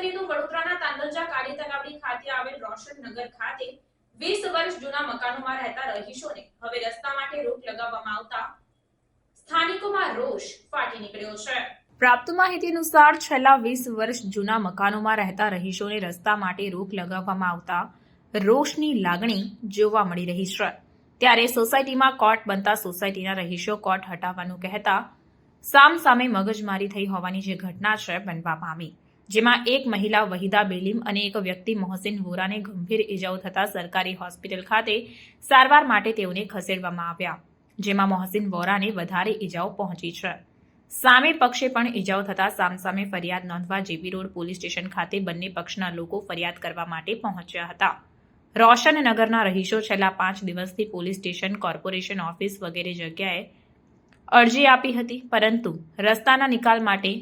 કરીએ વડોદરાના તાંદલજા કાળી તલાવડી ખાતે આવેલ રોશનનગર ખાતે 20 વર્ષ જૂના મકાનોમાં રહેતા રહીશોને હવે રસ્તા માટે રોક લગાવવામાં આવતા સ્થાનિકોમાં રોષ ફાટી નીકળ્યો છે. પ્રાપ્ત માહિતી અનુસાર છેલ્લા 20 વર્ષ જૂના મકાનોમાં રહેતા રહીશોને રસ્તા માટે રોક લગાવવામાં આવતા રોષની લાગણી જોવા મળી રહી છે. ત્યારે સોસાયટીમાં કોર્ટ બનતા સોસાયટીના રહીશો કોર્ટ હટાવવાનું કહેતા સામ સામે મગજમારી થઈ હોવાની જે ઘટના છે બનવા પામી જેમાં એક મહિલા વહીદા બેલીમ અને એક વ્યક્તિ મોહસિન વોરાને ગંભીર ઇજાઓ થતાં સરકારી હોસ્પિટલ ખાતે સારવાર માટે તેઓને ખસેડવામાં આવ્યા. જેમાં મોહસિન વોરાને વધારે ઇજાઓ પહોંચી છે. સામે પક્ષે પણ ઇજાઓ થતાં સામસામે ફરિયાદ નોંધવા જેબી રોડ પોલીસ સ્ટેશન ખાતે બંને પક્ષના લોકો ફરિયાદ કરવા માટે પહોંચ્યા હતા. રોશનનગરના રહીશો છેલ્લા પાંચ દિવસથી પોલીસ સ્ટેશન, કોર્પોરેશન ઓફિસ વગેરે જગ્યાએ અરજી આપી હતી, પરંતુ રસ્તાના નિકાલ માટે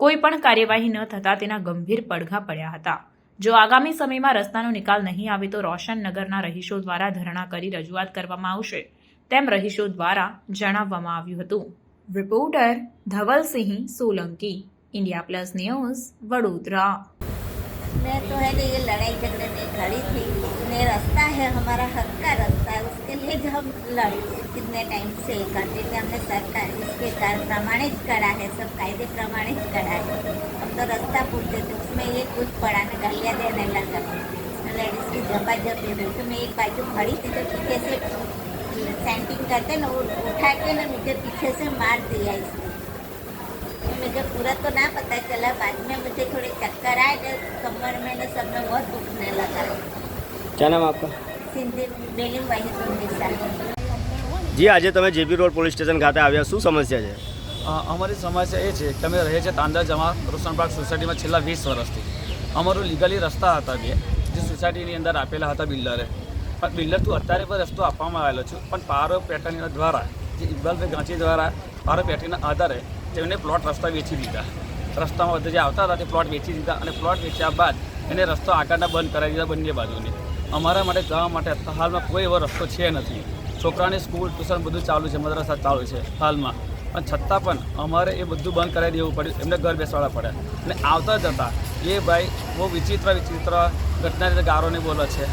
કોઈ પણ કાર્યવાહી ન થતા તેના ગંભીર પડઘા પડ્યા હતા જો આગામી સમયમાં રસ્તાનો નિકાલ નહીં આવે તો રોશનનગરના રહીશો દ્વારા ધરણા કરી રજૂઆત કરવામાં આવશે તેમ રહીશો દ્વારા જણાવવામાં આવ્યું હતું reporter Dhavalsinh Solanki India plus news Vadodara मैं तो है नहीं ये लड़ाई झगड़े में खड़ी थी ने रास्ता है, हमारा हक का रास्ता है, उसके लिए हम लड़े, कितने टाइम से करते थे हमने सरकार इसके कार प्रमाणे જ करा है, सब कायदे प्रमाणे જ करा है। हम तो रास्ता पूछते थे, उसमें ये कुछ पड़ा ने गालियाँ देने लगा। लेडीज़ की झपाझपी हुई तो मैं एक बाजू खड़ी थी तो पीछे से सेंटिंग करते ना, वो उठा के ना मुझे पीछे से मार दिया इसने। तो मुझे पूरा तो ना पता चला, बाद में मुझे थोड़े चक्कर आए तो कमर में ने सब में बहुत दुखने लगा। क्या नाम आपका सिंधी बेलिंग वही सुन જી આજે તમે જેપી રોડ પોલીસ સ્ટેશન ખાતે આવ્યા શું સમસ્યા છે અ, અમારી સમસ્યા એ છે કે અમે રહીએ છીએ તાંડા જમા રોશન પાર્ક સોસાયટીમાં છેલ્લા વીસ વર્ષથી અમારું લીગલી રસ્તા હતા બે જે સોસાયટીની અંદર આપેલા હતા બિલ્ડરે પણ બિલ્ડર થ્રુ અત્યારે પણ રસ્તો આપવામાં આવેલો છે પણ પારો પેટર્ન દ્વારા જે ઇકબાલભાઈ ગાંચી દ્વારા પારો પેટર્નના આધારે તેમને પ્લોટ રસ્તા વેચી દીધા રસ્તામાં બધા જે આવતા હતા તે પ્લોટ વેચી દીધા અને પ્લોટ વેચ્યા બાદ એને રસ્તો આગળના બંધ કરાવી દીધા બંને બાજુની અમારા માટે જવા માટે હાલમાં કોઈ એવો રસ્તો છે નથી. છોકરાની સ્કૂલ, ટ્યુશન બધું ચાલુ છે, મદ્રાસા ચાલુ છે હાલમાં. પણ છતાં પણ અમારે એ બધું બંધ કરાવી દેવું પડ્યું. એમને ઘર બેસવાડા પડ્યા. અને આવતા જતાં એ ભાઈ બહુ વિચિત્ર વિચિત્ર ઘટના રીતે ગારોને બોલે છે.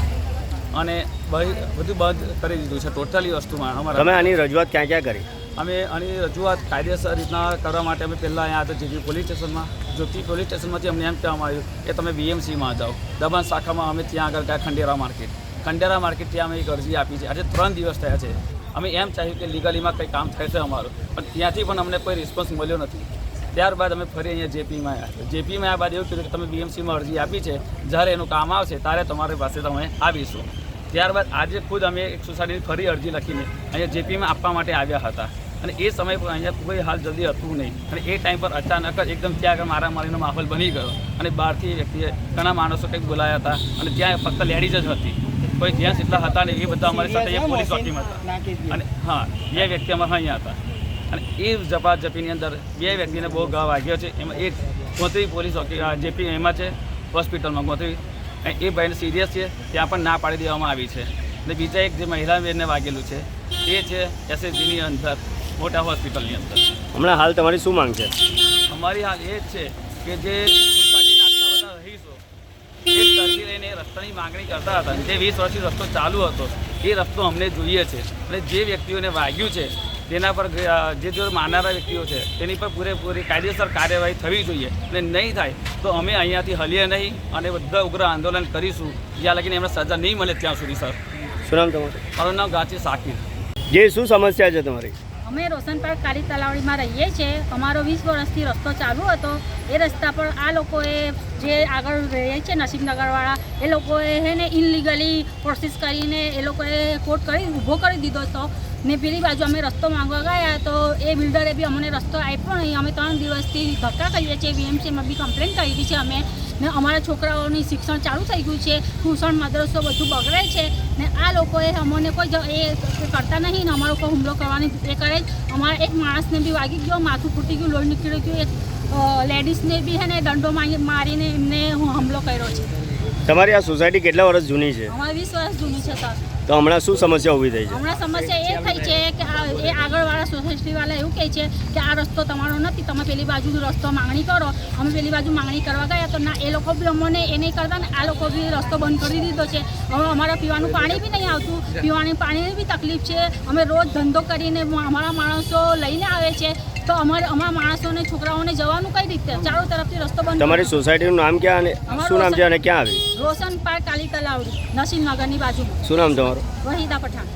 અને ભાઈ બધું બંધ કરી દીધું છે ટોટલી વસ્તુમાં તમે અમારા આની રજૂઆત ક્યાં ક્યાં કરી? અમે આની રજૂઆત કાયદેસર રીતના કરવા માટે અમે પહેલાં અહીંયા હતા જેજી પોલીસ સ્ટેશનમાં. જ્યોતિ પોલીસ સ્ટેશનમાંથી અમને એમ કહેવામાં આવ્યું કે તમે બીએમસીમાં જાઓ. દબાણ શાખામાં અમે ત્યાં આગળ ગયા ખંડેરા માર્કેટ. ખંડેરા માર્કેટ ત્યાં અમે એક અરજી આપી છે. આજે ત્રણ દિવસ થયા છે. અમે એમ ચાહ્યું કે લીગલીમાં કંઈ કામ થશે અમારું. પણ ત્યાંથી પણ અમને કોઈ રિસ્પોન્સ મળ્યો નથી. ત્યારબાદ અમે ફરી અહીંયા જેપીમાં આવ્યા જેપીમાં આવ્યા બાદ એવું કીધું કે તમે બીએમસીમાં અરજી આપી છે. જ્યારે એનું કામ આવશે ત્યારે તમારી પાસે તમે આવીશું. ત્યારબાદ આજે ખુદ અમે એક સોસાયટીની ફરી અરજી લખીને અહીંયા જેપીમાં આપવા માટે આવ્યા હતા. અને એ સમય પર અહીંયા કોઈ હાલ જલ્દી હતું નહીં. અને એ ટાઈમ પર અચાનક જ એકદમ ત્યાં આગળ મારામારીનો માહોલ બની ગયો. અને બહારથી એ વ્યક્તિએ ઘણા માણસો કંઈક બોલાયા હતા અને ત્યાં ફક્ત લેડીઝ જ હતી. કોઈ જેન્ટ્સ એટલા હતા ને એ બધા અમારી સાથે પોલીસ ચોકીમાં હતા. અને હા બે વ્યક્તિ અમારા અહીંયા હતા. અને એ ઝપાઝપીની અંદર બે વ્યક્તિને બહુ ઘા વાગ્યો છે. એમાં એક ગોત્રી પોલીસ જેપી એમાં છે હોસ્પિટલમાં ગોત્રી. એ ભાઈને સિરિયસ છે ત્યાં પણ ના પાડી દેવામાં આવી છે. અને બીજા એક જે મહિલા બેનને વાગેલું છે એ છે એસએસજીની અંદર. મોટા હોસ્પિટલની અંદર. હમણાં હાલ તમારી શું માંગ છે? અમારી હાલ એ જ છે કે જે સોસાયટીના આટલા બધા રહીશો તરફી લઈને રસ્તાની માંગણી કરતા હતા જે વીસ વર્ષથી રસ્તો ચાલુ હતો એ રસ્તો અમને જોઈએ છે. અને જે વ્યક્તિઓને વાગ્યું છે તેના પર જે માનારા મારનારા વ્યક્તિઓ છે તેની પર પૂરેપૂરી કાયદેસર કાર્યવાહી થવી જોઈએ. અને નહીં થાય તો અમે અહીંયાથી હલીએ નહીં અને બધા ઉગ્ર આંદોલન કરીશું. જ્યાં લગીને એમને સજા નહીં મળે ત્યાં સુધી સર. શું નામ તમારું? મારું નામ ગાંચી સાકીર. જે શું સમસ્યા છે તમારી? અમે રોશન પાર્ક કાળી તલાવડીમાં રહીએ છીએ. અમારો વીસ વર્ષથી રસ્તો ચાલુ હતો. એ રસ્તા પર આ લોકોએ જે આગળ રહે છે, નસીબનગરવાળા, એ લોકોએ હે ને ઇનલીગલી પ્રોસેસ કરીને એ લોકોએ કોર્ટ કરી, ઊભો કરી દીધો હતો. ને પેલી બાજુ અમે રસ્તો માંગવા ગયા તો એ બિલ્ડરે બી અમને રસ્તો આપ્યો નહીં. અમે ત્રણ દિવસથી ધક્કા કરીએ છીએ. વીએમસીમાં બી કમ્પ્લેન કરી છે અમે. ને અમારા છોકરાઓની શિક્ષણ ચાલુ થઈ ગયું છે ટ્યુશન મદ્રસો બધું બગડે છે ને આ લોકોએ અમને કોઈ એ કરતા નહીં ને અમારો કોઈ હુમલો કરવાની એ કરે અમારા એક માણસને બી વાગી ગયો, માથું ફૂટી ગયું, લોહી નીકળી ગયું, એક લેડીઝને બી હે ને દંડો મારી- મારીને એમને હુમલો કર્યો છે. તમારી આ સોસાયટી કેટલા વર્ષ જૂની છે? અમારે વીસ વર્ષ જૂની છે સર તો હમણાં શું સમસ્યા ઊભી થઈ છે? હમણાં સમસ્યા એ થઈ છે કે આ એ આગળવાળા સોસાયટીવાળા એવું કહે છે કે આ રસ્તો તમારો નથી તમે પેલી બાજુ રસ્તો માંગણી કરો. અમે પેલી બાજુ માંગણી કરવા ગયા તો ના એ લોકો બી અમને એ નહીં કરતા ને આ લોકો બી રસ્તો બંધ કરી દીધો છે. હવે અમારા પીવાનું પાણી બી નહીં આવતું. પીવાની પાણીની બી તકલીફ છે. અમે રોજ ધંધો કરીને અમારા માણસો લઈને આવે છે. તો અમારે અમારા માણસોને છોકરાઓને જવાનું કઈ રીતે? ચારો તરફથી રસ્તો બંધ તમારી સોસાયટીનું નામ ક્યાં અને શું નામ છે અને ક્યાં આવી? રોશન પાર્ક કાલી તલાવડી નસીમનગરની બાજુમાં. શું નામ તમારું? વહીદા પઠાણ.